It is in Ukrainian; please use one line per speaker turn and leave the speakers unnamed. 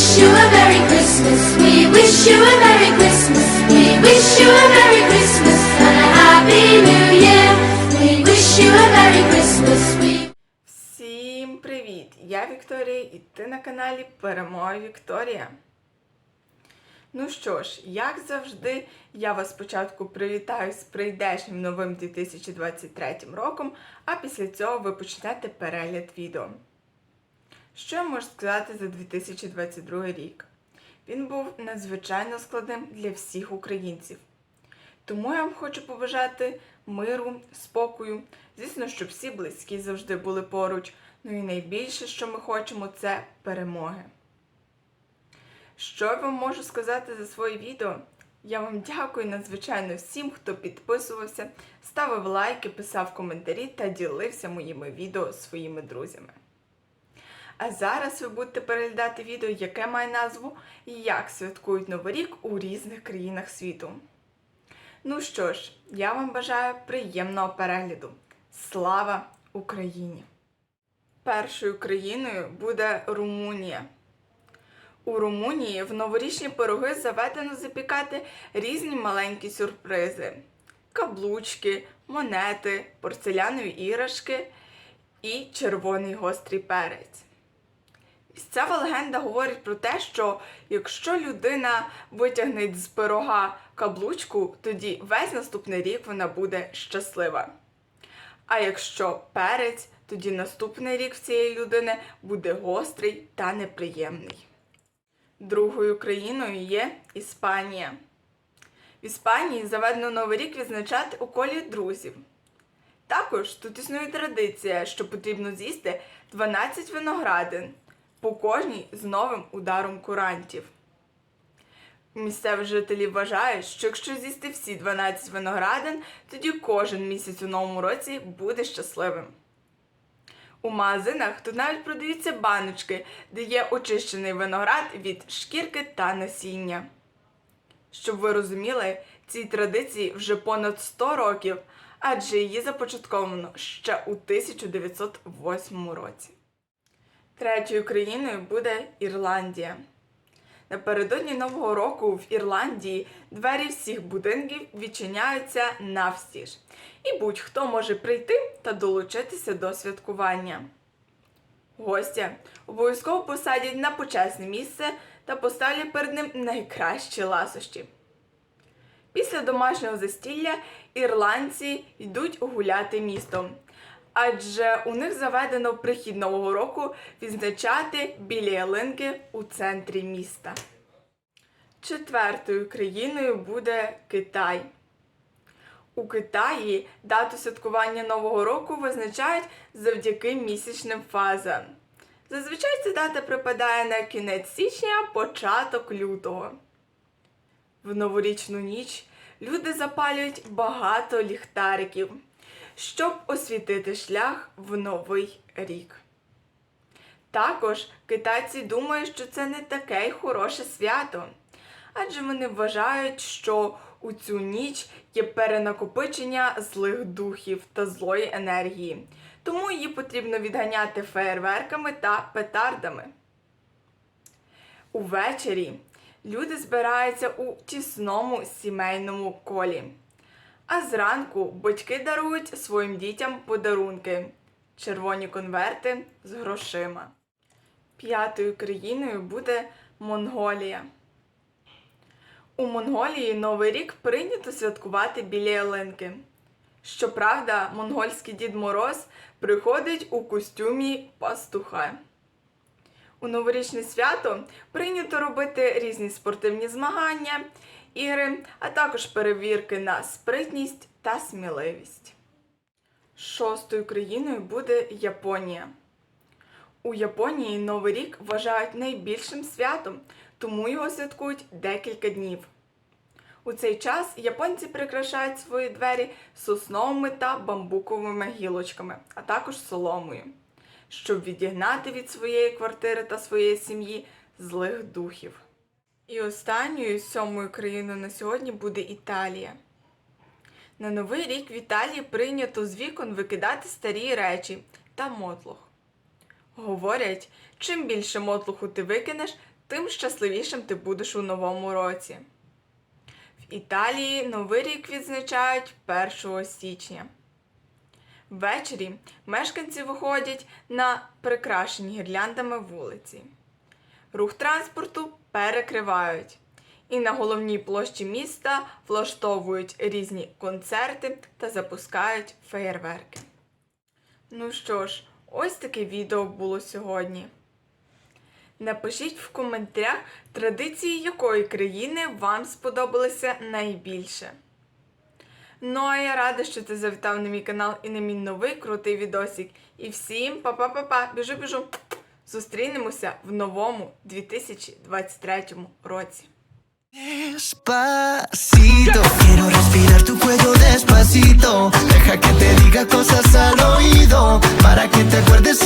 wish you a Merry Christmas. We wish you a Merry Christmas. We wish you a Merry Christmas and a Happy New Year. We wish you a Merry Christmas.
Всім привіт! Я Вікторія і ти на каналі Перемога Вікторія. Ну що ж, як завжди, я вас спочатку привітаю з прийдешнім новим 2023 роком, а після цього ви почнете перегляд відео. Що я можу сказати за 2022 рік? Він був надзвичайно складним для всіх українців. Тому я вам хочу побажати миру, спокою. Звісно, щоб всі близькі завжди були поруч. Ну і найбільше, що ми хочемо, це перемоги. Що я вам можу сказати за своє відео? Я вам дякую надзвичайно всім, хто підписувався, ставив лайки, писав коментарі та ділився моїми відео зі своїми друзями. А зараз ви будете переглядати відео, яке має назву Як святкують Новий рік у різних країнах світу. Ну що ж, я вам бажаю приємного перегляду. Слава Україні! Першою країною буде Румунія. У Румунії в новорічні пироги заведено запікати різні маленькі сюрпризи: каблучки, монети, порцелянові іграшки і червоний гострий перець. Місцева легенда говорить про те, що якщо людина витягне з пирога каблучку, тоді весь наступний рік вона буде щаслива. А якщо перець, тоді наступний рік цієї людини буде гострий та неприємний. Другою країною є Іспанія. В Іспанії заведено Новий рік відзначати у колі друзів. Також тут існує традиція, що потрібно з'їсти 12 виноградин, по кожній з новим ударом курантів. Місцеві жителі вважають, що якщо з'їсти всі 12 виноградин, тоді кожен місяць у новому році буде щасливим. У магазинах тут навіть продаються баночки, де є очищений виноград від шкірки та насіння. Щоб ви розуміли, цій традиції вже понад 100 років, адже її започатковано ще у 1908 році. Третьою країною буде Ірландія. Напередодні Нового року в Ірландії двері всіх будинків відчиняються навстіж, і будь-хто може прийти та долучитися до святкування. Гостя обов'язково посадять на почесне місце та поставлять перед ним найкращі ласощі. Після домашнього застілля ірландці йдуть гуляти містом, адже у них заведено прихід нового року відзначати біля ялинки у центрі міста. Четвертою країною буде Китай. У Китаї дату святкування Нового року визначають завдяки місячним фазам. Зазвичай ця дата припадає на кінець січня, початок лютого. В новорічну ніч люди запалюють багато ліхтариків, щоб освітити шлях в новий рік. Також китайці думають, що це не таке й хороше свято, адже вони вважають, що у цю ніч є перенакопичення злих духів та злої енергії, тому її потрібно відганяти феєрверками та петардами. Увечері люди збираються у тісному сімейному колі. А зранку батьки дарують своїм дітям подарунки червоні конверти з грошима. П'ятою країною буде Монголія. У Монголії Новий рік прийнято святкувати біля ялинки. Щоправда, монгольський Дід Мороз приходить у костюмі пастуха. У новорічне свято прийнято робити різні спортивні змагання, ігри, а також перевірки на спритність та сміливість. Шостою країною буде Японія. У Японії Новий рік вважають найбільшим святом, тому його святкують декілька днів. У цей час японці прикрашають свої двері сосновими та бамбуковими гілочками, а також соломою, щоб відігнати від своєї квартири та своєї сім'ї злих духів. І останньою сьомою країною на сьогодні буде Італія. На новий рік в Італії прийнято з вікон викидати старі речі та мотлох. Говорять, чим більше мотлуху ти викинеш, тим щасливішим ти будеш у новому році. В Італії Новий рік відзначають 1 січня. Ввечері мешканці виходять на прикрашені гірляндами вулиці. Рух транспорту перекривають. І на головній площі міста влаштовують різні концерти та запускають феєрверки. Ну що ж, ось таке відео було сьогодні. Напишіть в коментарях, традиції якої країни вам сподобалися найбільше. Ну а я рада, що ти завітав на мій канал і на мій новий крутий відосик. І всім па-па-па-па, біжу-біжу. Зустрінемося в новому 2023 році.
Despacito, quiero respirar tu cuello despacito. Deja que te diga cosas al oído, para que te acuerdes